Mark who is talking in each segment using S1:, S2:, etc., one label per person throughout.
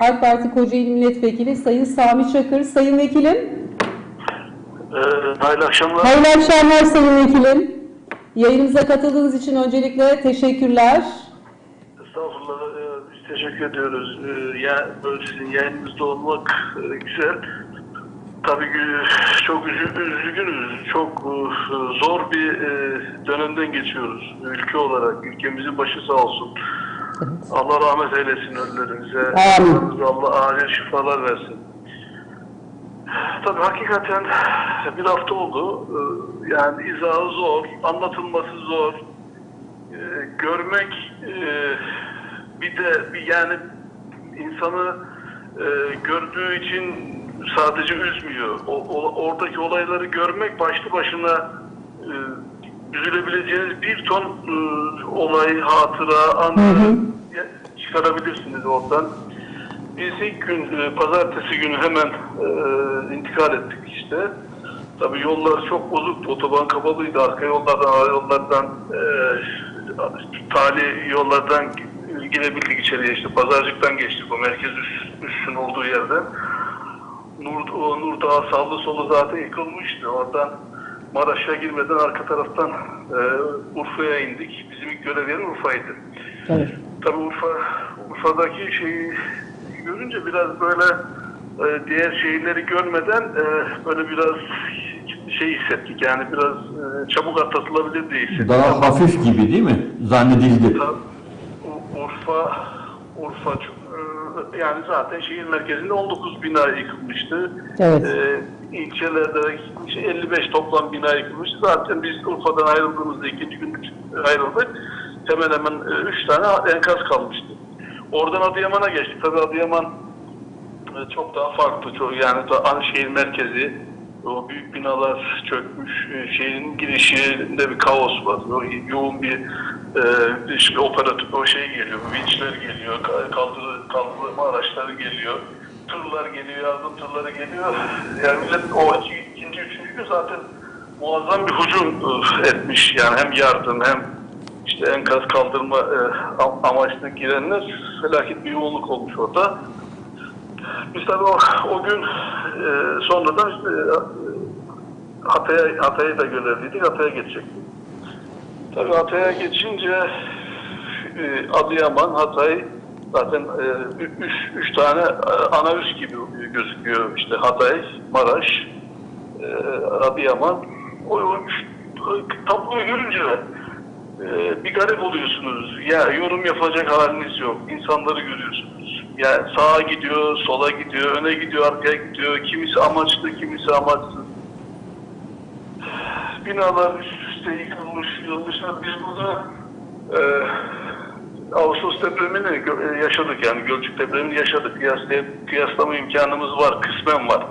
S1: AK Parti Kocaeli Milletvekili Sayın Sami Çakır. Sayın Vekilim,
S2: Ee, hayırlı akşamlar.
S1: hayırlı akşamlar Sayın Vekilim. Yayınımıza katıldığınız için öncelikle teşekkürler.
S2: Estağfurullah. Ee, biz teşekkür ediyoruz. Ee, ya, böyle sizin yayınınızda olmak e, güzel. Tabii çok üzgünüz. Çok e, zor bir e, dönemden geçiyoruz. Ülke olarak. Ülkemizin başı sağ olsun. Allah rahmet eylesin ölülerimize.
S1: Amin.
S2: Allah acil şifalar versin. Tabii hakikaten bir hafta oldu. Ee, Yani izahı zor, anlatılması zor. Ee, görmek e, bir de bir yani insanı e, gördüğü için sadece üzmüyor. O, o- oradaki olayları görmek başlı başına e, üzülebileceğiniz bir ton e, olay, hatıra, anı çıkarabilirsiniz oradan. Biz ilk gün, e, pazartesi günü hemen e, intikal ettik işte. Tabii yollar çok bozuktu, otoban kapalıydı, arka yollardan, ara yollardan, e, tali yollardan girebildik içeriye işte. Pazarcıktan geçtik o merkez üs, üssün olduğu yerden. Nur, o Nur Dağı sağlı solu zaten yıkılmıştı. Oradan Maraş'a girmeden arka taraftan e, Urfa'ya indik. Bizim ilk görev yeri Urfa'ydı.
S1: Evet.
S2: Tabii Urfa, Urfa'daki şeyi görünce biraz böyle e, diğer şehirleri görmeden e, böyle biraz şey hissettik. Yani biraz e, çabuk atlatılabilir diye hissettik.
S3: Daha hafif gibi değil mi? Zannedildi.
S2: Urfa, Urfa çok- yani zaten şehir merkezinde 19 bina yıkılmıştı.
S1: Evet.
S2: E, ilçelerde işte 55 toplam bina yıkılmıştı. Zaten biz Urfa'dan ayrıldığımızda ikinci gün ayrıldık. Hemen hemen 3 tane enkaz kalmıştı. Oradan Adıyaman'a geçtik. Tabii Adıyaman e, çok daha farklı. Çok, yani da şehir merkezi. O büyük binalar çökmüş. E, Şehrin girişinde bir kaos var. O yoğun bir e, işte operatör o şey geliyor. Vinçler geliyor. ka- Kaldırı, kaldırma araçları geliyor. Tırlar geliyor. Yardım tırları geliyor. Yani millet o iki- ikinci, üçüncü gün zaten muazzam bir hücum etmiş. Yani hem yardım hem işte enkaz kaldırma am- amaçlı girenler felaket bir yoğunluk olmuş orada. Biz tabii o, o gün e, sonradan işte, e, Hatay'a Hatay'a da görevliydik. Hatay'a geçecektik. Tabii Hatay'a geçince e, Adıyaman, Hatay zaten e, üç, üç tane e, ana üs gibi gözüküyor. İşte Hatay, Maraş, e, Adıyaman. O, o tabloyu görünce e, bir garip oluyorsunuz. Ya yorum yapacak haliniz yok. İnsanları görüyorsunuz. Ya sağa gidiyor, sola gidiyor, öne gidiyor, arkaya gidiyor. Kimisi amaçlı, kimisi amaçsız. Binalar üst üste yıkılmış, yılmışlar. Biz burada e, Ağustos depremini e, yaşadık yani Gölcük depremini yaşadık. Kıyaslayıp, kıyaslama imkanımız var, kısmen var.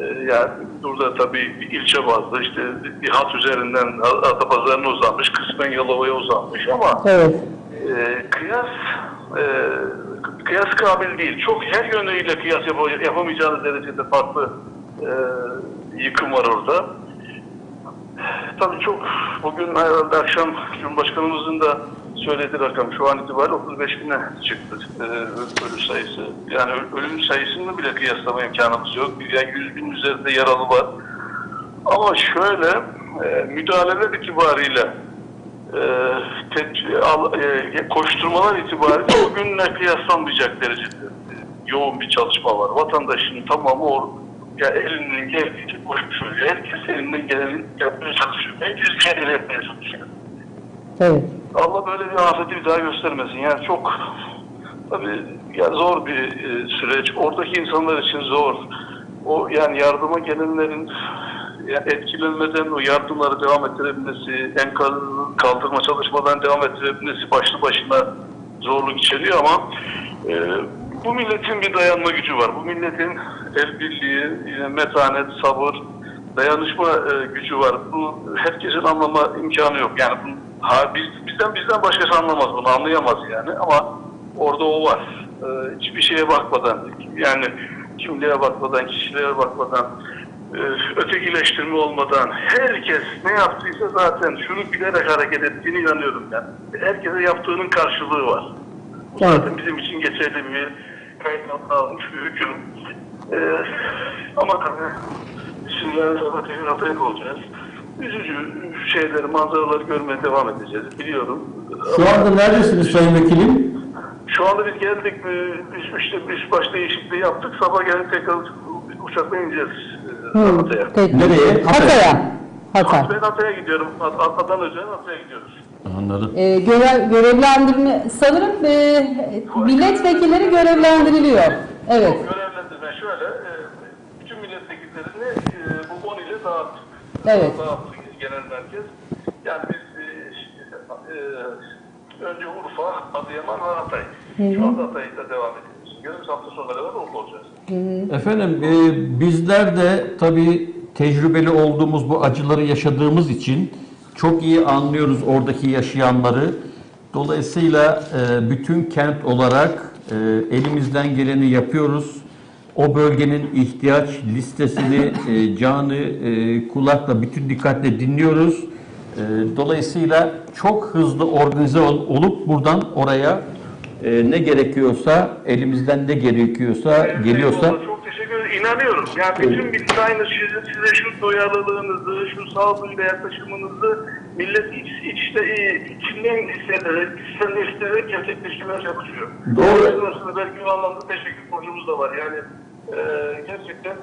S2: E, yani burada tabii ilçe bazlı işte bir hat üzerinden Atapazarı'na uzanmış, kısmen Yalova'ya uzanmış ama
S1: Evet.
S2: e, kıyas e, kıyas kabil değil. Çok her yönüyle kıyas yap- yapamayacağınız derecede farklı e, yıkım var orada. Tabii çok bugün herhalde akşam Cumhurbaşkanımızın da söylediği rakam şu an itibariyle 35 bine çıktı e, ölü sayısı. Yani ölüm sayısını bile kıyaslama imkanımız yok. Yani 100 bin üzerinde yaralı var. Ama şöyle e, müdahaleler itibariyle e, ted- al- e, koşturmalar itibariyle o günle kıyaslanmayacak derecede e, yoğun bir çalışma var. Vatandaşın tamamı or ya elinden geldiğince koşmuş oluyor. Herkes elinden geleni yapmaya çalışıyor. Herkes kendini yapmaya çalışıyor.
S1: Evet.
S2: Allah böyle bir afeti bir daha göstermesin. Yani çok tabii ya zor bir e, süreç. Oradaki insanlar için zor. O yani yardıma gelenlerin yani etkilenmeden o yardımları devam ettirebilmesi, enkaz kaldırma çalışmalarını devam ettirebilmesi başlı başına zorluk içeriyor ama e, bu milletin bir dayanma gücü var. Bu milletin el birliği, metanet, sabır, dayanışma e, gücü var. Bu herkesin anlama imkanı yok. Yani bu, ha, biz, bizden bizden başkası anlamaz bunu, anlayamaz yani ama orada o var. E, hiçbir şeye bakmadan, yani kimliğe bakmadan, kişiliğe bakmadan, e, ötekileştirme olmadan herkes ne yaptıysa zaten şunu bilerek hareket ettiğine inanıyorum ben. Herkese yaptığının karşılığı var. Bu zaten bizim için geçerli bir kayıtlarını almış bir hüküm. Ee, ama tabii yarın sabah tekrar olacağız. Üzücü şeyleri, manzaraları görmeye devam edeceğiz. Biliyorum.
S3: Şu anda neredesiniz Sayın Vekilim?
S2: Şu anda biz geldik, e, biz işte biz baş değişikliği yaptık. Sabah geldik tekrar uçakla ineceğiz e,
S1: Hı,
S2: Hatay'a.
S3: Nereye?
S1: Hatay'a. Hatay.
S2: Ben Hatay'a gidiyorum. Hatay'dan özel Hatay'a gidiyoruz.
S3: Anladım.
S1: Ee, görev, görevlendirme sanırım e, milletvekilleri görevlendiriliyor. Evet.
S2: Görevlendirme şöyle, e, bütün milletvekillerini e, bu 10 ile dağıttı.
S1: Evet.
S2: Dağıttı genel merkez. Yani biz e, e, önce Urfa, Adıyaman ve Hatay. Şu anda Hatay'da devam ediyoruz. Görüyoruz hafta sonuna kadar orada olacağız.
S3: Efendim e, bizler de tabii tecrübeli olduğumuz bu acıları yaşadığımız için çok iyi anlıyoruz oradaki yaşayanları. Dolayısıyla e, bütün kent olarak e, elimizden geleni yapıyoruz. O bölgenin ihtiyaç listesini e, canı e, kulakla bütün dikkatle dinliyoruz. E, dolayısıyla çok hızlı organize ol- olup buradan oraya e, ne gerekiyorsa elimizden ne gerekiyorsa geliyorsa
S2: Eyvallah, Çok teşekkür ederim. İnanıyorum. Yani bütün millet aynı size, size şu duyarlılığınızı, şu sağduyuyla yaklaşımınızı millet iç, içte, e, içinden hissederek, içten hissederek gerçekleştirmeye çalışıyor.
S3: Doğru.
S2: Aslında belki o anlamda teşekkür borcumuz da var. Yani e, gerçekten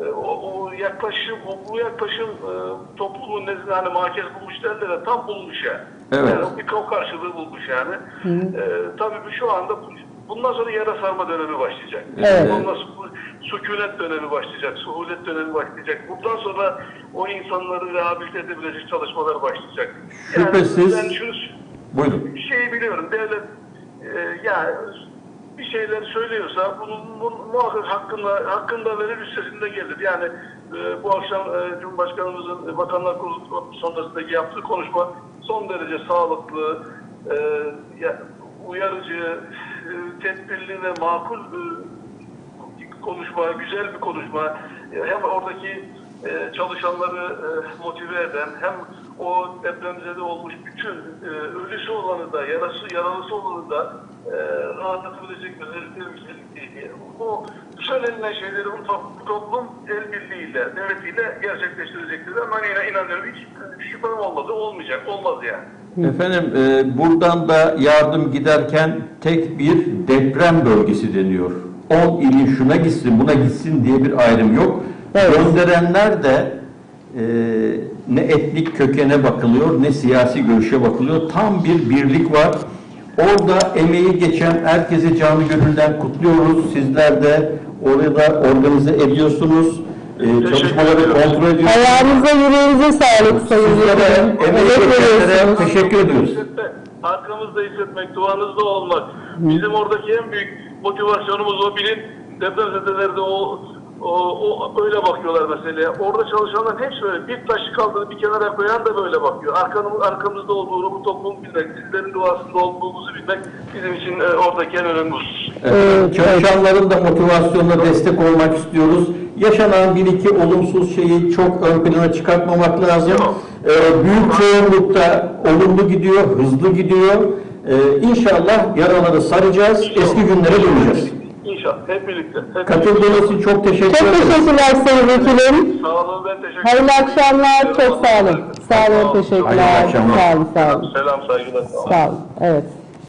S2: e, o, o yaklaşım, o, bu yaklaşım e, toplumun nezdinde hani merkez bulmuş derler ya tam bulmuş yani.
S3: Evet.
S2: Yani o bir kav karşılığı bulmuş yani. E, tabii bu şu anda bundan sonra yara sarma dönemi başlayacak.
S1: Evet.
S2: Ondan sonra sükunet dönemi başlayacak, suhulet dönemi başlayacak. Bundan sonra o insanları rehabilite edebilecek çalışmalar başlayacak.
S3: Şüphesiz.
S2: Yani ben şunu
S3: buyurun.
S2: şeyi biliyorum. Devlet e, yani bir şeyler söylüyorsa bunun mu- muhakkak hakkında hakkında verir üstesinde gelir. Yani e, bu akşam e, Cumhurbaşkanımızın e, Bakanlar Kurulu sonrasındaki yaptığı konuşma son derece sağlıklı, e, ya, uyarıcı, tedbirli ve makul e, konuşma, güzel bir konuşma. E, Hem oradaki e, çalışanları e, motive eden, hem o depremzede olmuş bütün e, ölüsü olanı da, yarası, yaralısı olanı da e, rahatlatabilecek özellikleri güzellikleri. Bu söylenilen şeyleri bu to- toplum el birliğiyle, devletiyle gerçekleştirecektir. Ama yine inanıyorum hiç şüphem olmadı, olmayacak, olmaz yani.
S3: Efendim e, buradan da yardım giderken tek bir deprem bölgesi deniyor. 10 ilin şuna gitsin buna gitsin diye bir ayrım yok.
S1: Evet.
S3: Gönderenler de e, ne etnik kökene bakılıyor ne siyasi görüşe bakılıyor. Tam bir birlik var. Orada emeği geçen herkese canı gönülden kutluyoruz. Sizler de orada organize ediyorsunuz. E, çalışmaları
S2: ediyoruz.
S3: kontrol ediyorsunuz.
S1: Ayağınıza yüreğinize sağlık Sayın Evet,
S3: geçenlere
S1: veriyorsunuz.
S3: teşekkür ediyoruz.
S2: Arkamızda hissetmek, duanızda olmak. Bizim oradaki en büyük motivasyonumuz o bilin. Depremzedelerde o, o, o öyle bakıyorlar meseleye. Orada çalışanlar hepsi öyle. Bir taşı kaldırıp bir kenara koyan da böyle bakıyor. Arkamız, arkamızda olduğunu bu toplumu bilmek, sizlerin duasında olduğumuzu bilmek bizim için e, oradaki en önemli husus.
S3: Evet, Çalışanların da motivasyonuna destek olmak istiyoruz. Yaşanan bir iki olumsuz şeyi çok ön plana çıkartmamak lazım. Ee, büyük çoğunlukta olumlu gidiyor, hızlı gidiyor. Ee, inşallah yaraları saracağız, eski günlere döneceğiz.
S2: İnşallah. Hep birlikte. Hep
S3: Katıldığınız için çok teşekkür
S1: Çok
S3: ederim.
S1: teşekkürler Sayın Vekilim.
S2: Sağ olun ben teşekkür
S1: Hayırlı akşamlar. Çok sağ olun. Sağ olun.
S3: Hayırlı
S1: Teşekkürler.
S3: akşamlar.
S1: Sağ olun. Sağ olun.
S2: Selam saygılar.
S1: Sağ olun. Evet.